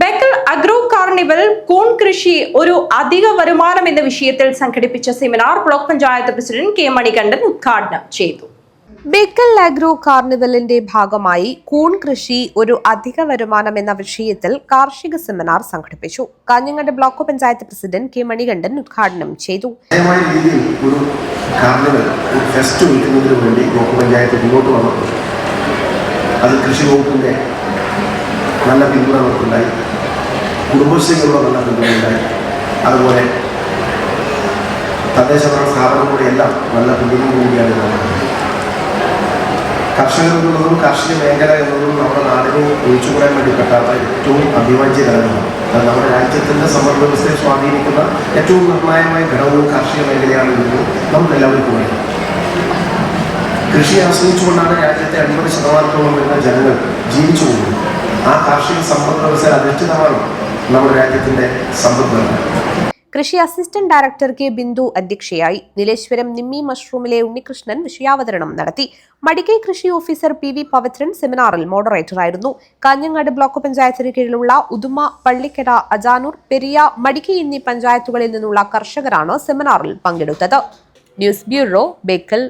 Bekal agro carnival കൂൺ കൃഷി ഒരു അധിക വരുമാനം എന്ന വിഷയത്തിൽ സംഘടിപ്പിച്ച seminar block panchayat president K Manikandan ഉദ്ഘാടനം ചെയ്തു. ബെക്കൽ അഗ്രോ കാർണിവലിന്റെ ഭാഗമായി കൂൺ കൃഷി ഒരു അധിക വരുമാനം എന്ന വിഷയത്തിൽ കാർഷിക സെമിനാർ സംഘടിപ്പിച്ചു. Kanhangad block panchayat president K Manikandan ഉദ്ഘാടനം ചെയ്തു. ഒരു കാർണിവൽ ഒരു ഫെസ്റ്റ് വയ്ക്കുന്നതിന് വേണ്ടി ബ്ലോക്ക് പഞ്ചായത്ത് മുന്നോട്ട് വന്നപ്പോൾ അത് കൃഷി വകുപ്പിന്റെ നല്ല പിന്തുണ നമുക്കുണ്ടായി കുടുംബശ്രീകളുടെ നല്ല പിന്തുണയുണ്ടായി. അതുപോലെ തദ്ദേശ സ്ഥാപനങ്ങളുടെ എല്ലാം നല്ല പിന്തുണ കൂടിയാണ് കർഷകരെന്നുള്ളതും കാർഷിക മേഖല എന്നതും നമ്മുടെ നാടിനെ ഒഴിച്ചുകൂടാൻ വേണ്ടി പറ്റാത്ത ഏറ്റവും അഭിവാജ്യ ഘടകമാണ്. അത് നമ്മുടെ രാജ്യത്തിന്റെ സമ്പദ് വ്യവസ്ഥയെ സ്വാധീനിക്കുന്ന ഏറ്റവും നിർണായകമായ ഘടകവും കാർഷിക മേഖലയാണ് എന്ന് നമുക്ക് എല്ലാവർക്കും അറിയാം. കൃഷിയെ ആശ്രയിച്ചുകൊണ്ടാണ് രാജ്യത്തെ അൻപത് ശതമാനത്തോളം വരുന്ന ജനങ്ങൾ ജീവിച്ചു പോകുന്നത്. ആ കാർഷിക സമ്പദ് വ്യവസ്ഥ അധിഷ്ഠിതമാണ് നമ്മുടെ രാജ്യത്തിന്റെ സമ്പദ് കൃഷി അസിസ്റ്റന്റ് ഡയറക്ടർ കെ ബിന്ദു അധ്യക്ഷയായി നീലേശ്വരം നിമ്മി മഷ്റൂമിലെ ഉണ്ണികൃഷ്ണൻ വിഷയാവതരണം നടത്തി. മടിക്കൈ കൃഷി ഓഫീസർ പി വി പവിത്രൻ സെമിനാറിൽ മോഡറേറ്ററായിരുന്നു കാഞ്ഞങ്ങാട് ബ്ലോക്ക് പഞ്ചായത്തിന് കീഴിലുള്ള ഉദുമ പള്ളിക്കര അജാനൂർ പെരിയ മടിക്കൈ എന്നീ പഞ്ചായത്തുകളിൽ നിന്നുള്ള കർഷകരാണ് സെമിനാറിൽ പങ്കെടുത്തത്. News bureau Bekal.